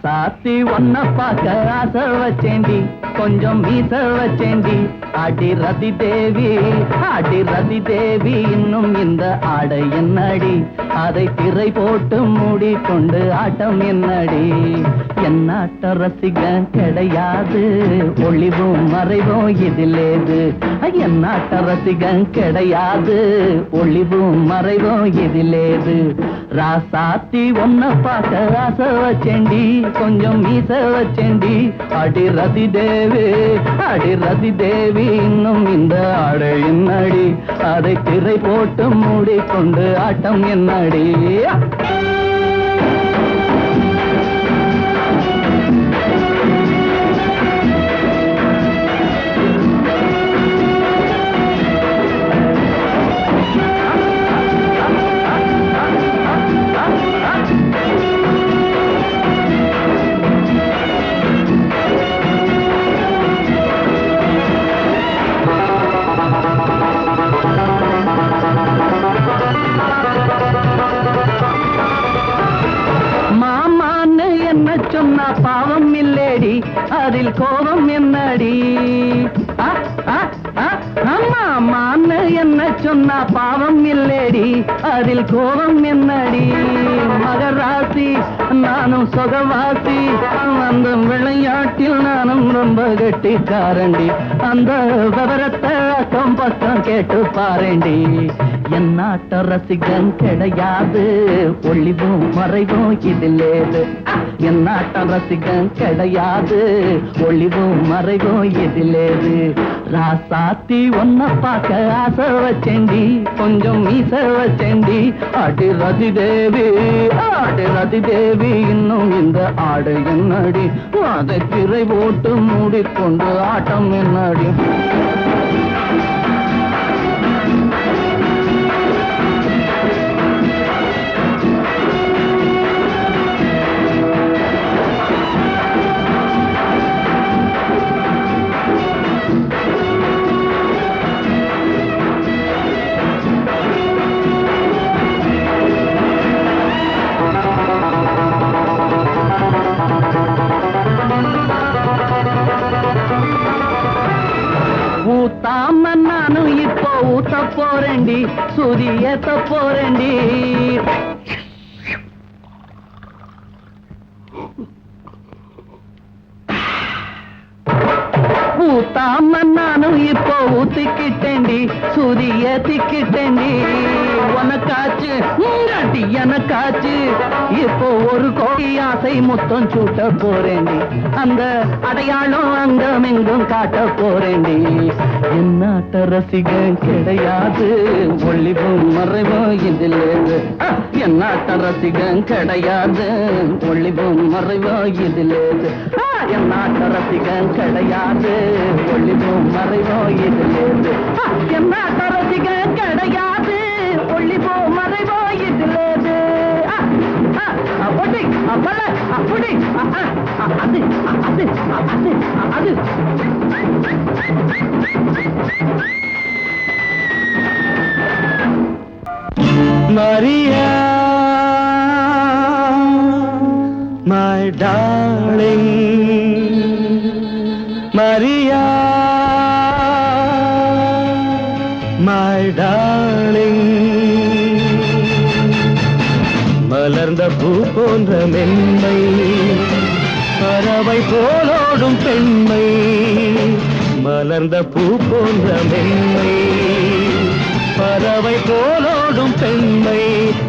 சாத்தி ஒன்ன பார்க்க ஆசை வச்சேண்டி கொஞ்சம் மீச வச்சேண்டி அடி ரதி தேவி அடி ரதி தேவி இன்னும் இந்த ஆடை என்னடி? அதை திரை போட்டு மூடி கொண்டு ஆட்டம் என்னடி? என்னாட்ட ரசிகன் கிடையாது ஒளிவும் மறைவும் இதிலேது என்னாட்ட ரசிகன் கிடையாது ஒளிவும் மறைவும் இதிலேது ராசாத்தி ஒன்ன பார்க்க ஆசை வச்சேண்டி கொஞ்சம் மீச வச்சேண்டி அடி ரதி தேவி அடி ரதி தேவி இன்னும் இந்த ஆடையின் அடி. அதை திரை போட்டு மூடிக்கொண்டு ஆட்டம் என்னடி? சொன்னா பாவம் இல்லேடி அதில் கோபம் என்னடி? அம்மா அம்மா ஆ, என்ன சொன்னா பாவம் இல்லேடி அதில் கோபம் என்னடி? மகராசி நானும் சொகவாசி. அந்த விளையாட்டில் நானும் ரொம்ப கெட்டிக்காரண்டி அந்த விவரத்தை அக்கம் பக்கம் கேட்டு பாருண்டி. என் நாட்ட ரசிகன் கிடையாது ஒளிவும் மறைவும் இதிலேது என் நாட்ட ரசிகன் கிடையாது ஒளிவும் மறைவும் இதிலேது ராசாத்தி ஒன்ன பார்க்க ஆசை வச்சேண்டி கொஞ்சம் மீச வச்சேண்டி அடி ரதி தேவி ஆடு ரதி தேவி இன்னும் இந்த ஆடு என்னடி? அதை திரை போட்டு மூடிக்கொண்டு ஆட்டம் என்னடி? ஊத்தாம நானும் இப்போ ஊத்த போறேன்டி சுதி ஏத்த போறேன்டி ஊத்தாம நானும் இப்போ ஊத்திக்கிட்டேன்டி சுதி ஏத்திக்கிட்டேன்டி உனக்காச்சு உங்காட்டி எனக்காச்சு. இப்போ ஒரு கோடி ஆசை மொத்தம் சூட்ட போறேண்டி அந்த அடையாளம் அங்கம் எங்கும் காட்ட போறேண்டி என்னாட்ட ரசிகன் கிடையாது. ஒளிவும் மறைவும் இதில் என்னாட்ட ரசிகன் கிடையாது. ஒளிவும் மறைவும் இதில் என்னாட்ட ரசிகன் கிடையாது. ஒளிவும் மறைவும் இதில் என்னாட்ட ரசிகன் கிடையாது. ஒளிவும் அது அது அது அது Maria, my darling, Maria, my darling. மலர்ந்த பூ போன்ற மென்மை. பறவை போலோடும் பெண்மை. மலர்ந்த பூ போன்ற மென்மை. பறவை போலோடும் பெண்மை.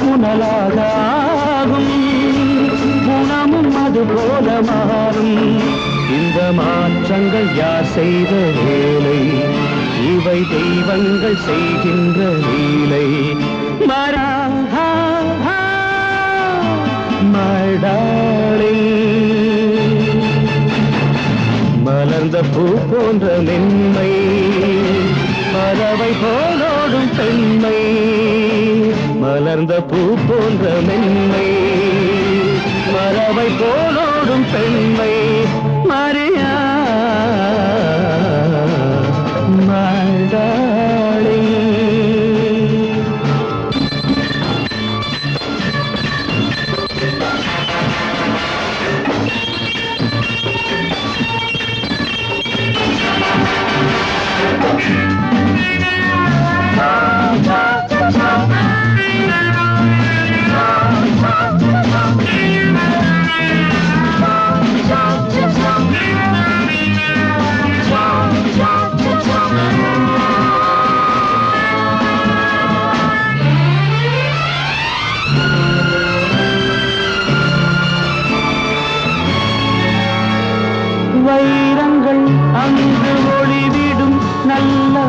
புனலாக ஆகும் குணமும் அது போல மாறும். இந்த மாற்றங்கள் யார் செய்த வேலை? இவை தெய்வங்கள் செய்கின்ற லீலை. மரா my மலர்ந்த பூ போன்ற மென்மை பறவை போலோடும் பெண்மை. மலர்ந்த பூ போன்ற மென்மை பறவை போலோடும் பெண்மை.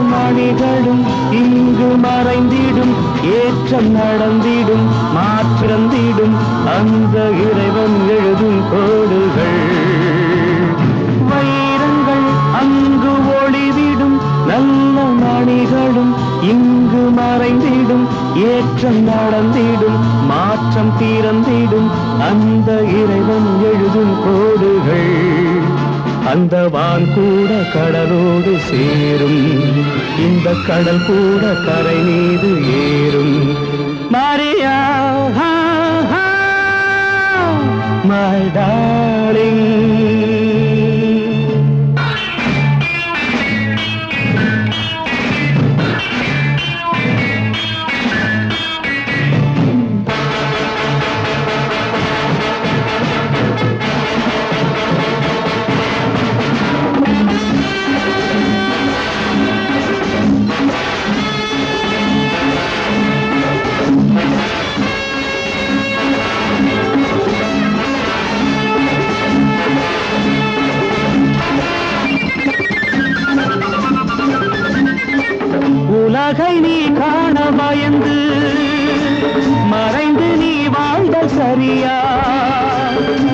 மணிகளும் இங்கு மறைந்திடும் ஏற்றம் நடந்திடும் மாற்றந்திடும் அந்த இறைவன் எழுதும் கோடுகள். வைரங்கள் அங்கு ஒளிவிடும் நல்ல மணிகளும் இங்கு மறைந்திடும் ஏற்றம் நடந்திடும் மாற்றம் தீரந்திடும் அந்த இறைவன் எழுதும் கோடுகள். அந்த வான் கூட கடலோடு சேரும். இந்த கடல் கூட கரை மீது ஏறும். மாரியா my darling. உலகை நீ காண பயந்து மறைந்து நீ வாழ்ந்த சரியா?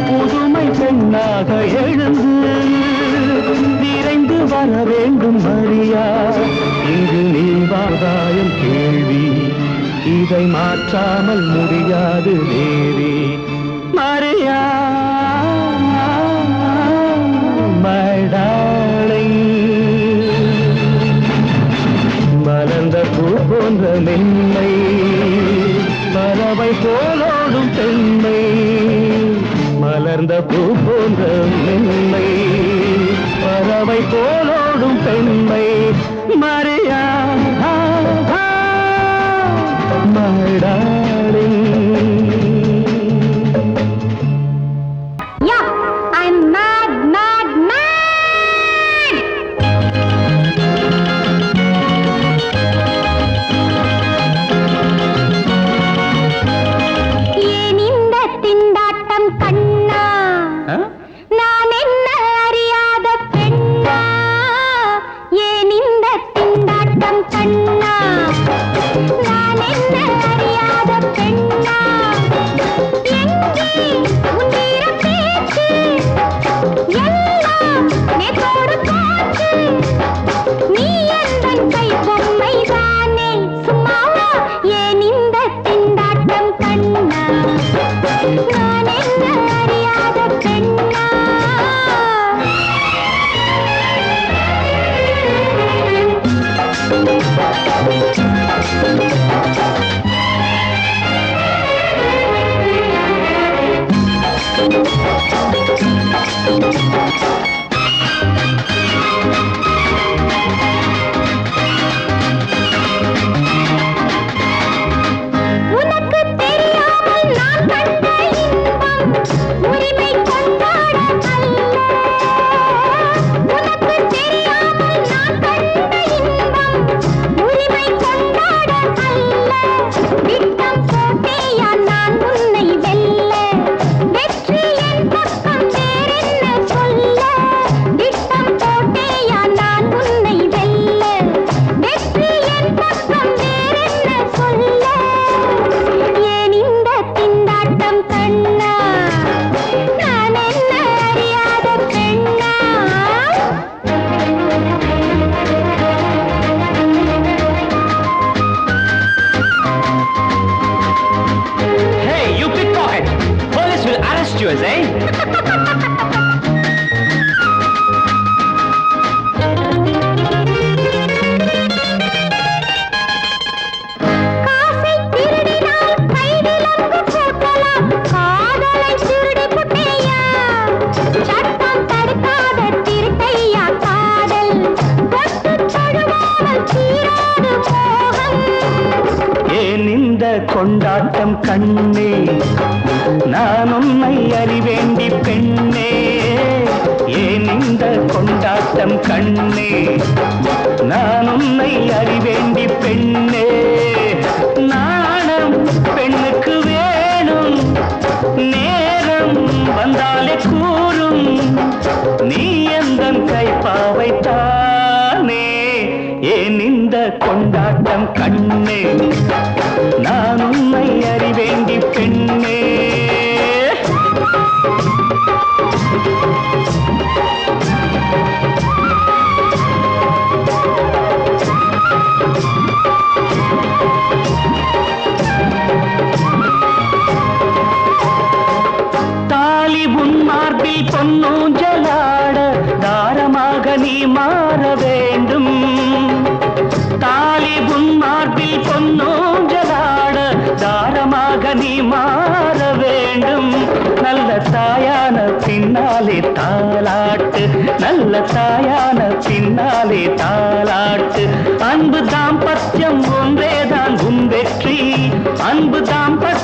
புதுமை பெண்ணாக எழுந்து விரைந்து வர வேண்டும் மரியா இங்கு நீ வாதாயம் கேள்வி இதை மாற்றாமல் முடியாது நேரே மென்மை பறவை போலோடும் பெண்மை. மலர்ந்த பூ போன்ற மென்மை. பறவை போலோடும் பெண்மை. கொண்டாட்டம் கண்ணே. நான் உன்னை அறிவேண்டி பெண்ணே. ஏன் இந்த கொண்டாட்டம் கண்ணே? நான் உன்னை அறிவேண்டி பெண்ணே. நாணம் பெண்ணுக்கு வேணும். நேரம் வந்தாலே கூறும். நீ எந்த கைப்பாவைத்தான் ஆட்டம் கண்ணே நான் உன்னை அறிவேன்.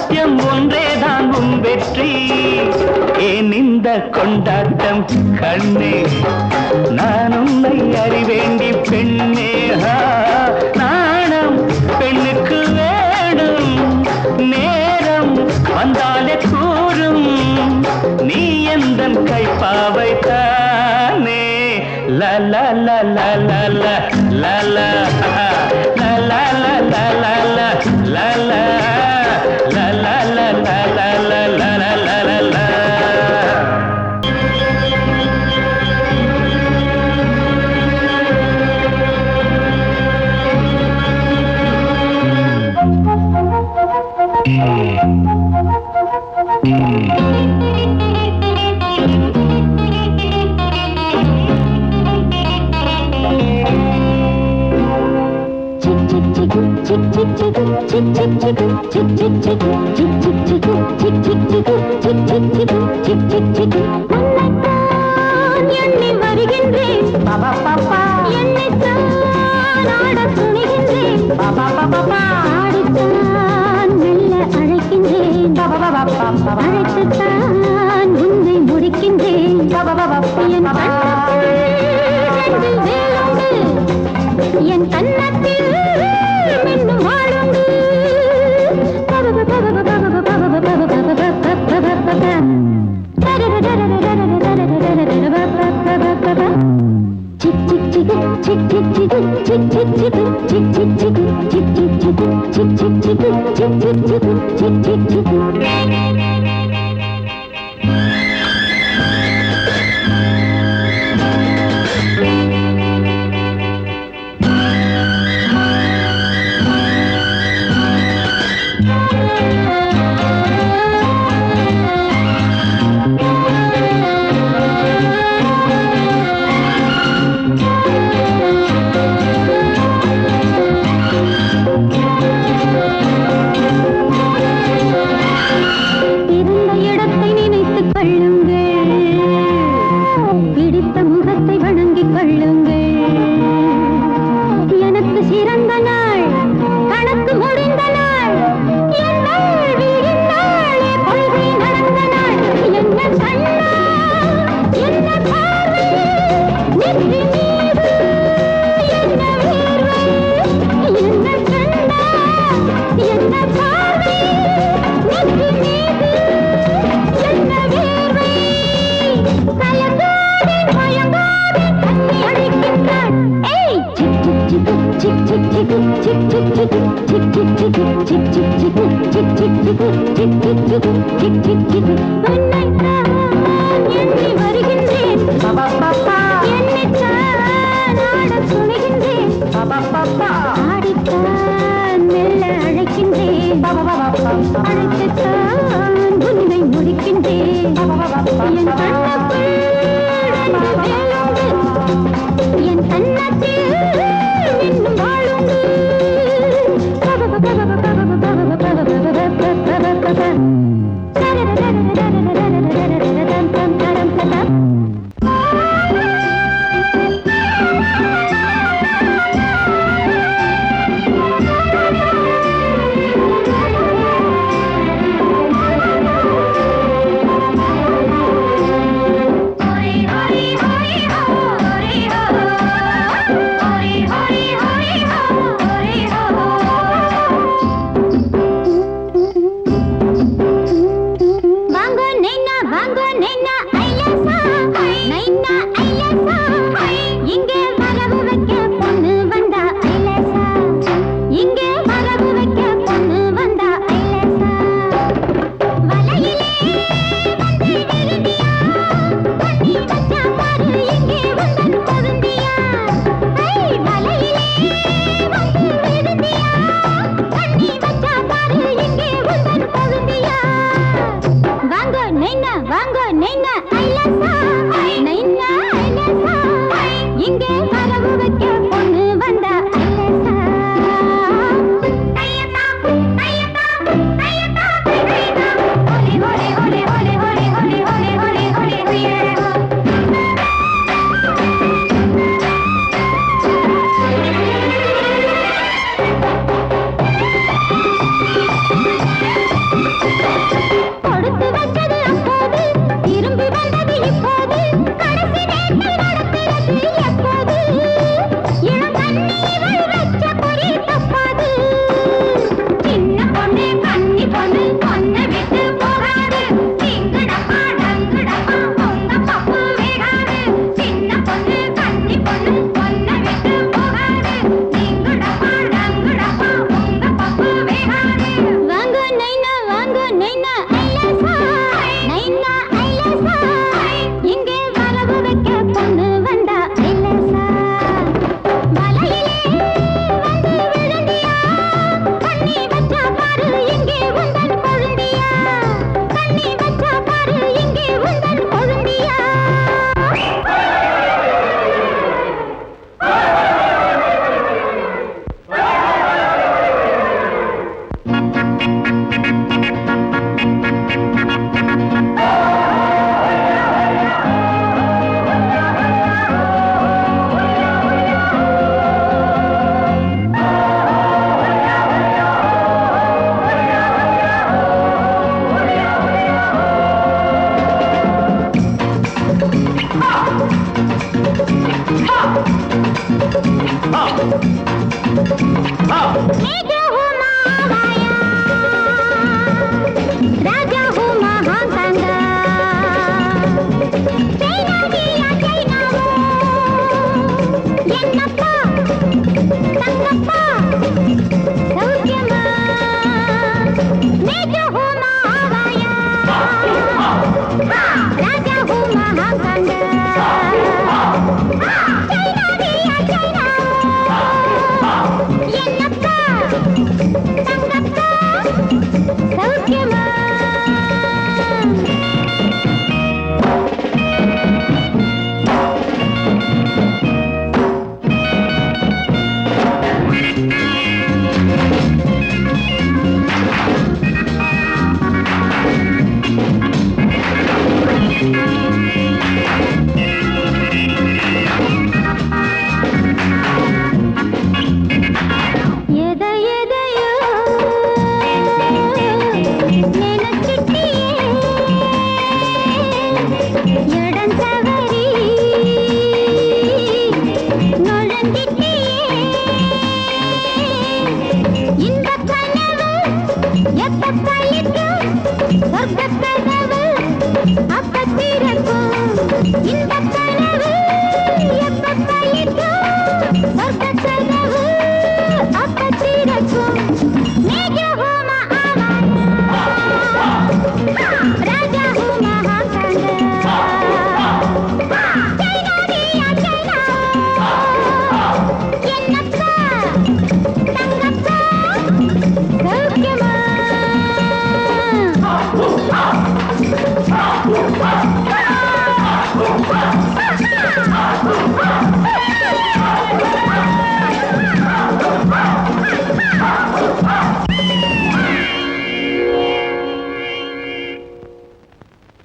சத்தியம் ஒன்றேதான் உன் வெற்றி. ஏன் இந்த கொண்டாட்டம் கண்ணே? நான் உன்னை அறிவேண்டி பெண்ணே. நாணம் பெண்ணுக்கு வேணும். நேரம் வந்தாலே கூறும். நீ எந்த கைப்பாவை தானே ல ல ல ல ல ல ல. அழைத்துத்தான் உன்னை முடிக்கின்றேன். என் என் கண்ணத்தில் ¿Y